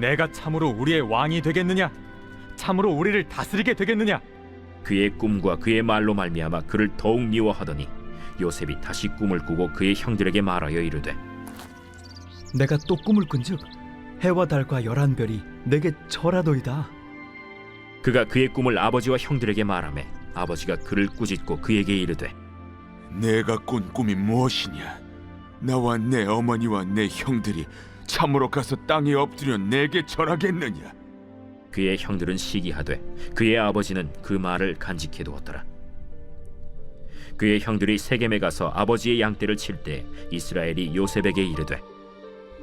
내가 참으로 우리의 왕이 되겠느냐? 참으로 우리를 다스리게 되겠느냐? 그의 꿈과 그의 말로 말미암아 그를 더욱 미워하더니 요셉이 다시 꿈을 꾸고 그의 형들에게 말하여 이르되 내가 또 꿈을 꾼즉 해와 달과 열한 별이 내게 절하도이다. 그가 그의 꿈을 아버지와 형들에게 말하매 아버지가 그를 꾸짖고 그에게 이르되 내가 꾼 꿈이 무엇이냐? 나와 내 어머니와 내 형들이 참으로 가서 땅에 엎드려 내게 절하겠느냐? 그의 형들은 시기하되 그의 아버지는 그 말을 간직해 두었더라. 그의 형들이 세겜에 가서 아버지의 양떼를 칠 때 이스라엘이 요셉에게 이르되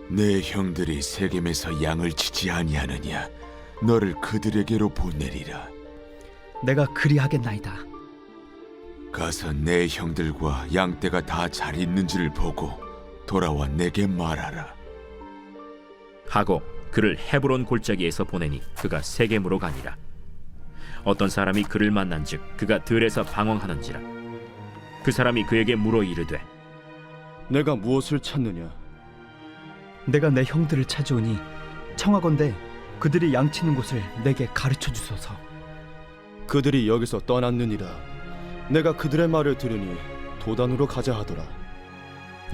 내 형들이 세겜에서 양을 치지 아니하느냐? 너를 그들에게로 보내리라. 내가 그리하겠나이다. 가서 내 형들과 양떼가 다 잘 있는지를 보고 돌아와 내게 말하라. 하고 그를 헤브론 골짜기에서 보내니 그가 세겜으로 가니라. 어떤 사람이 그를 만난즉 그가 들에서 방황하는지라. 그 사람이 그에게 물어 이르되 내가 무엇을 찾느냐? 내가 내 형들을 찾아오니 청하건대 그들이 양치는 곳을 내게 가르쳐 주소서. 그들이 여기서 떠났느니라. 내가 그들의 말을 들으니 도단으로 가자 하더라.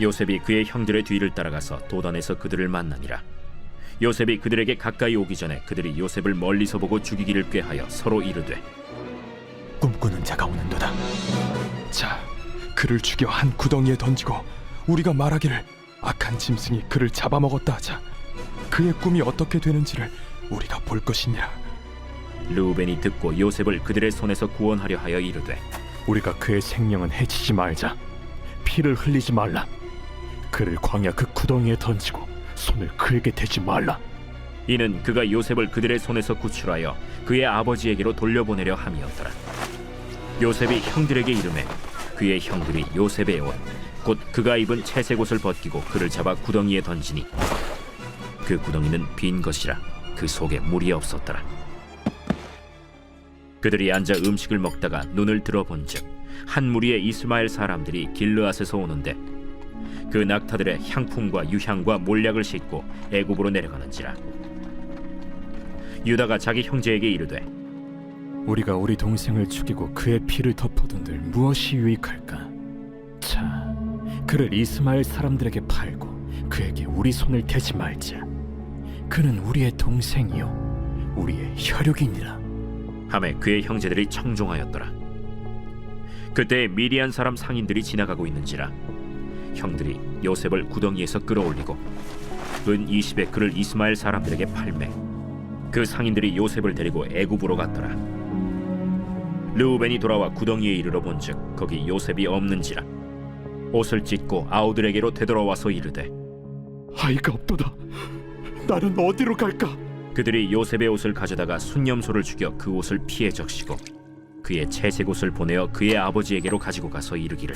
요셉이 그의 형들의 뒤를 따라가서 도단에서 그들을 만나니라. 요셉이 그들에게 가까이 오기 전에 그들이 요셉을 멀리서 보고 죽이기를 꾀하여 서로 이르되 꿈꾸는 자가 오는도다. 자, 그를 죽여 한 구덩이에 던지고 우리가 말하기를 악한 짐승이 그를 잡아먹었다 하자. 그의 꿈이 어떻게 되는지를 우리가 볼 것이니라. 르우벤이 듣고 요셉을 그들의 손에서 구원하려 하여 이르되 우리가 그의 생명은 해치지 말자. 피를 흘리지 말라. 그를 광야 그 구덩이에 던지고 손을 그에게 대지 말라. 이는 그가 요셉을 그들의 손에서 구출하여 그의 아버지에게로 돌려보내려 함이었더라. 요셉이 형들에게 이르매 그의 형들이 요셉의 옷 곧 그가 입은 채색 옷을 벗기고 그를 잡아 구덩이에 던지니 그 구덩이는 빈 것이라 그 속에 물이 없었더라. 그들이 앉아 음식을 먹다가 눈을 들어본즉 한 무리의 이스마엘 사람들이 길르앗에서 오는데 그 낙타들의 향품과 유향과 몰약을 싣고 애굽으로 내려가는지라 유다가 자기 형제에게 이르되 우리가 우리 동생을 죽이고 그의 피를 덮어둔들 무엇이 유익할까? 자, 그를 이스마엘 사람들에게 팔고 그에게 우리 손을 대지 말자. 그는 우리의 동생이요, 우리의 혈육이니라. 하매 그의 형제들이 청종하였더라 그때 미리안 사람 상인들이 지나가고 있는지라 형들이 요셉을 구덩이에서 끌어올리고 은 20에 그를 이스마엘 사람들에게 팔매 그 상인들이 요셉을 데리고 애굽으로 갔더라 르우벤이 돌아와 구덩이에 이르러 본즉 거기 요셉이 없는지라 옷을 찢고 아우들에게로 되돌아와서 이르되 아이가 없도다. 나는 어디로 갈까? 그들이 요셉의 옷을 가져다가 순념소를 죽여 그 옷을 피해 적시고 그의 채색 옷을 보내어 그의 아버지에게로 가지고 가서 이르기를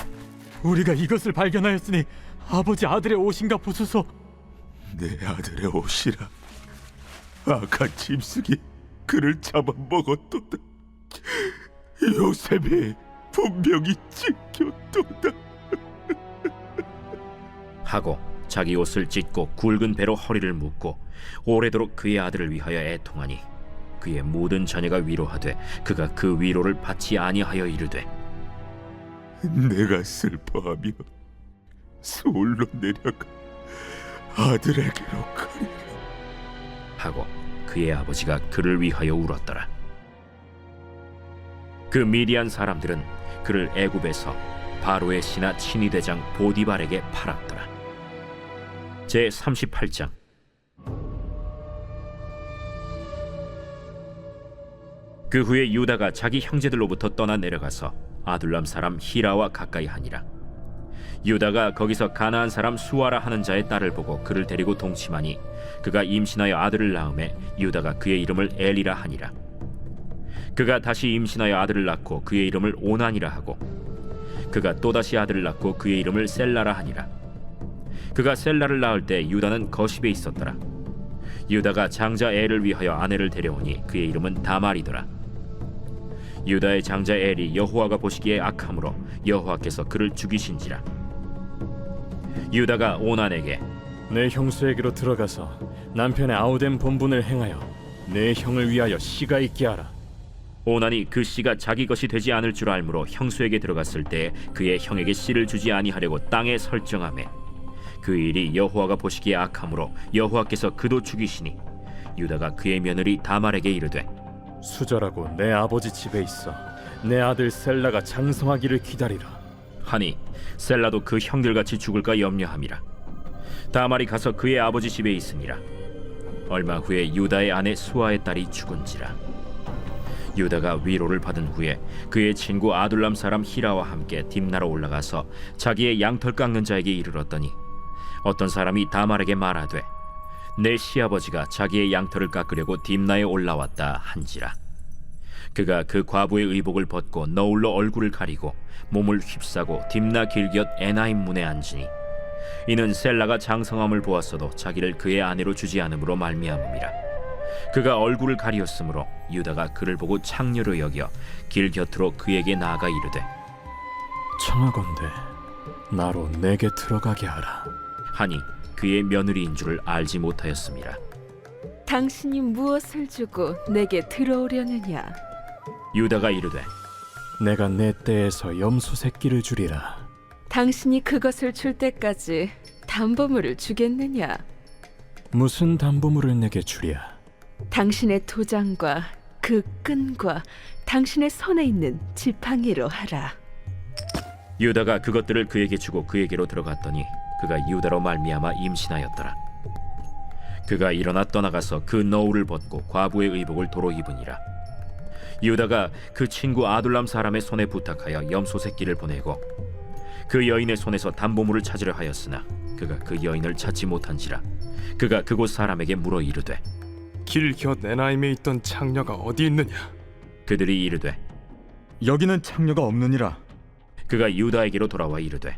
우리가 이것을 발견하였으니 아버지 아들의 옷인가 보소서. 내 아들의 옷이라. 악한 짐승이 그를 잡아먹었도다. 요셉이 분명히 찢겼도다. 하고 자기 옷을 찢고 굵은 배로 허리를 묶고 오래도록 그의 아들을 위하여 애통하니 그의 모든 자녀가 위로하되 그가 그 위로를 받지 아니하여 이르되 내가 슬퍼하며 서울로 내려가 아들에게로 가리라. 하고 그의 아버지가 그를 위하여 울었더라. 그 미디안 사람들은 그를 애굽에서 바로의 신하 친위 대장 보디발에게 팔았더라. 제 38장 그 후에 유다가 자기 형제들로부터 떠나 내려가서 아둘람 사람 히라와 가까이 하니라. 유다가 거기서 가나안 사람 수아라 하는 자의 딸을 보고 그를 데리고 동침하니 그가 임신하여 아들을 낳음에 유다가 그의 이름을 엘이라 하니라. 그가 다시 임신하여 아들을 낳고 그의 이름을 오난이라 하고 그가 또다시 아들을 낳고 그의 이름을 셀라라 하니라. 그가 셀라를 낳을 때 유다는 거십에 있었더라. 유다가 장자 엘을 위하여 아내를 데려오니 그의 이름은 다말이더라. 유다의 장자 엘이 여호와가 보시기에 악함으로 여호와께서 그를 죽이신지라. 유다가 오난에게 내 형수에게로 들어가서 남편의 아우된 본분을 행하여 내 형을 위하여 씨가 있게 하라. 오난이 그 씨가 자기 것이 되지 않을 줄 알므로 형수에게 들어갔을 때 그의 형에게 씨를 주지 아니하려고 땅에 설정하매 그 일이 여호와가 보시기에 악함으로 여호와께서 그도 죽이시니 유다가 그의 며느리 다말에게 이르되 수절하고 내 아버지 집에 있어 내 아들 셀라가 장성하기를 기다리라. 하니 셀라도 그 형들같이 죽을까 염려함이라. 다말이 가서 그의 아버지 집에 있으니라. 얼마 후에 유다의 아내 수아의 딸이 죽은지라. 유다가 위로를 받은 후에 그의 친구 아둘람 사람 히라와 함께 딥나로 올라가서 자기의 양털 깎는 자에게 이르렀더니 어떤 사람이 다말에게 말하되 내 시아버지가 자기의 양털을 깎으려고 딥나에 올라왔다 한지라 그가 그 과부의 의복을 벗고 너울로 얼굴을 가리고 몸을 휩싸고 딥나 길곁 에나임 문에 앉으니 이는 셀라가 장성함을 보았어도 자기를 그의 아내로 주지 않음으로 말미암음이라 그가 얼굴을 가리었으므로 유다가 그를 보고 창녀로 여겨 길 곁으로 그에게 나아가 이르되 청하건대 나로 내게 들어가게 하라. 하니 그의 며느리인 줄을 알지 못하였음이라 당신이 무엇을 주고 내게 들어오려느냐? 유다가 이르되 내가 내 떼에서 염소 새끼를 주리라. 당신이 그것을 줄 때까지 담보물을 주겠느냐? 무슨 담보물을 내게 주랴? 당신의 도장과 그 끈과 당신의 손에 있는 지팡이로 하라. 유다가 그것들을 그에게 주고 그에게로 들어갔더니 그가 유다로 말미암아 임신하였더라. 그가 일어나 떠나가서 그 너울을 벗고 과부의 의복을 도로 입으니라. 유다가 그 친구 아둘람 사람의 손에 부탁하여 염소 새끼를 보내고 그 여인의 손에서 담보물을 찾으려 하였으나 그가 그 여인을 찾지 못한지라. 그가 그곳 사람에게 물어 이르되 길곁 에나임에 있던 창녀가 어디 있느냐? 그들이 이르되 여기는 창녀가 없느니라. 그가 유다에게로 돌아와 이르되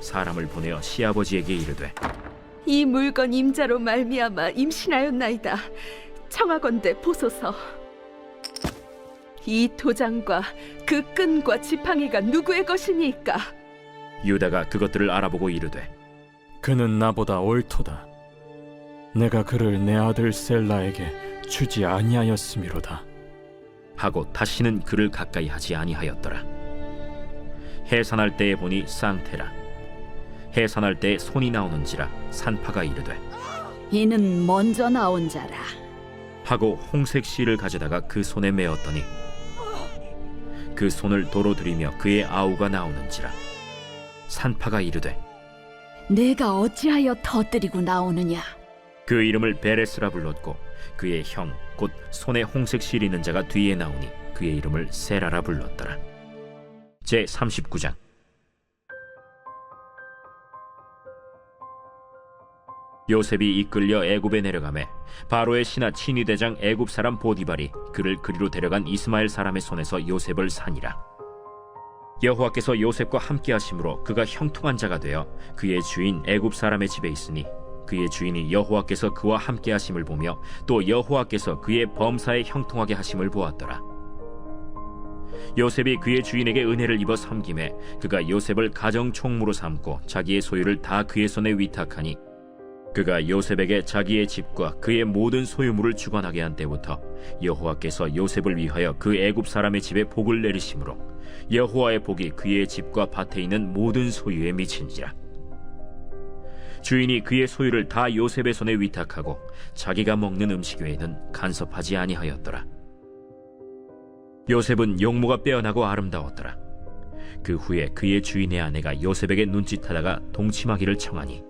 사람을 보내어 시아버지에게 이르되 이 물건 임자로 말미암아 임신하였나이다. 청하건대 보소서. 이 도장과 그 끈과 지팡이가 누구의 것이니까? 유다가 그것들을 알아보고 이르되 그는 나보다 옳도다. 내가 그를 내 아들 셀라에게 주지 아니하였음이로다. 하고 다시는 그를 가까이 하지 아니하였더라 해산할 때에 보니 쌍태라 해산할 때에 손이 나오는지라 산파가 이르되 이는 먼저 나온 자라. 하고 홍색 실을 가져다가 그 손에 메었더니 그 손을 도로 들이며 그의 아우가 나오는지라 산파가 이르되 내가 어찌하여 터뜨리고 나오느냐? 그 이름을 베레스라 불렀고 그의 형 곧 손에 홍색 실 있는 자가 뒤에 나오니 그의 이름을 세라라 불렀더라. 제 39장 요셉이 이끌려 애굽에 내려가매 바로의 신하 친위 대장 애굽 사람 보디발이 그를 그리로 데려간 이스마엘 사람의 손에서 요셉을 산이라. 여호와께서 요셉과 함께 하심으로 그가 형통한 자가 되어 그의 주인 애굽 사람의 집에 있으니 그의 주인이 여호와께서 그와 함께 하심을 보며 또 여호와께서 그의 범사에 형통하게 하심을 보았더라. 요셉이 그의 주인에게 은혜를 입어 섬김에 그가 요셉을 가정 총무로 삼고 자기의 소유를 다 그의 손에 위탁하니 그가 요셉에게 자기의 집과 그의 모든 소유물을 주관하게 한 때부터 여호와께서 요셉을 위하여 그 애굽 사람의 집에 복을 내리심으로 여호와의 복이 그의 집과 밭에 있는 모든 소유에 미친지라. 주인이 그의 소유를 다 요셉의 손에 위탁하고 자기가 먹는 음식 외에는 간섭하지 아니하였더라. 요셉은 용모가 빼어나고 아름다웠더라. 그 후에 그의 주인의 아내가 요셉에게 눈짓하다가 동침하기를 청하니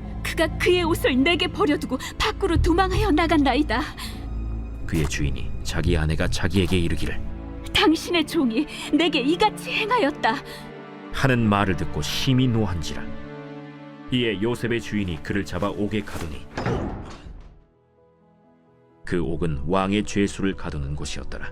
그가 그의 옷을 내게 버려두고 밖으로 도망하여 나간나이다. 그의 주인이 자기 아내가 자기에게 이르기를 당신의 종이 내게 이같이 행하였다. 하는 말을 듣고 심히 노한지라 이에 요셉의 주인이 그를 잡아 옥에 가두니 그 옥은 왕의 죄수를 가두는 곳이었더라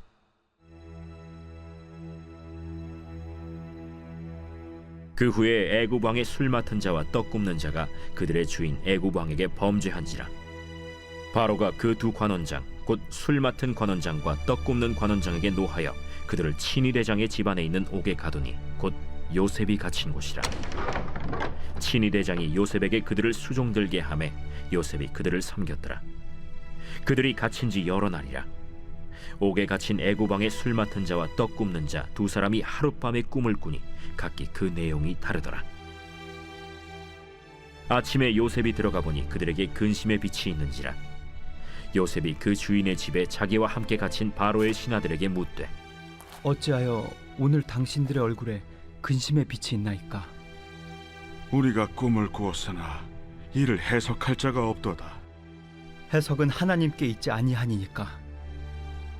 그 후에 애굽 왕의 술 맡은 자와 떡 굽는 자가 그들의 주인 애굽 왕에게 범죄한지라. 바로가 그 두 관원장 곧 술 맡은 관원장과 떡 굽는 관원장에게 노하여 그들을 친위 대장의 집안에 있는 옥에 가두니 곧 요셉이 갇힌 곳이라. 친위 대장이 요셉에게 그들을 수종들게 하매 요셉이 그들을 섬겼더라. 그들이 갇힌 지 여러 날이라 옥에 갇힌 애굽 왕의 술 맡은 자와 떡 굽는 자 두 사람이 하룻밤에 꿈을 꾸니 각기 그 내용이 다르더라. 아침에 요셉이 들어가 보니 그들에게 근심의 빛이 있는지라. 요셉이 그 주인의 집에 자기와 함께 갇힌 바로의 신하들에게 묻되 어찌하여 오늘 당신들의 얼굴에 근심의 빛이 있나이까? 우리가 꿈을 꾸었으나 이를 해석할 자가 없도다. 해석은 하나님께 있지 아니하니니까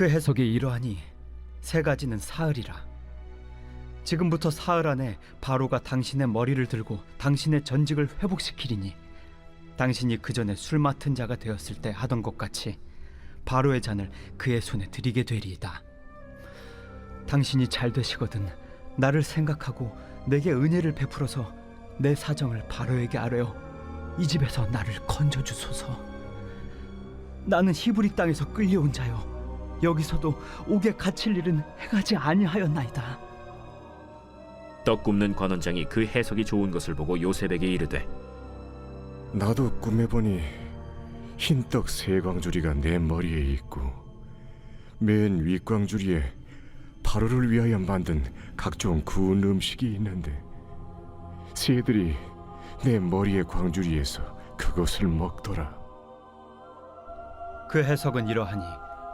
그 해석이 이러하니 세 가지는 사흘이라 지금부터 사흘 안에 바로가 당신의 머리를 들고 당신의 전직을 회복시키리니 당신이 그 전에 술 맡은 자가 되었을 때 하던 것 같이 바로의 잔을 그의 손에 드리게 되리이다. 당신이 잘 되시거든 나를 생각하고 내게 은혜를 베풀어서 내 사정을 바로에게 아뢰어 이 집에서 나를 건져 주소서. 나는 히브리 땅에서 끌려온 자요 여기서도 옥에 갇힐 일은 행하지 아니하였나이다 떡 굽는 관원장이 그 해석이 좋은 것을 보고 요셉에게 이르되 나도 꿈에 보니 흰 떡 세 광주리가 내 머리에 있고 맨 윗광주리에 바로를 위하여 만든 각종 구운 음식이 있는데 새들이 내 머리의 광주리에서 그것을 먹더라. 그 해석은 이러하니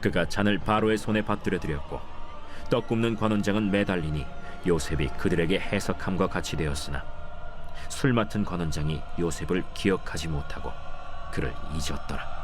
그가 잔을 바로의 손에 받들어 드렸고 떡 굽는 관원장은 매달리니 요셉이 그들에게 해석함과 같이 되었으나 술 맡은 관원장이 요셉을 기억하지 못하고 그를 잊었더라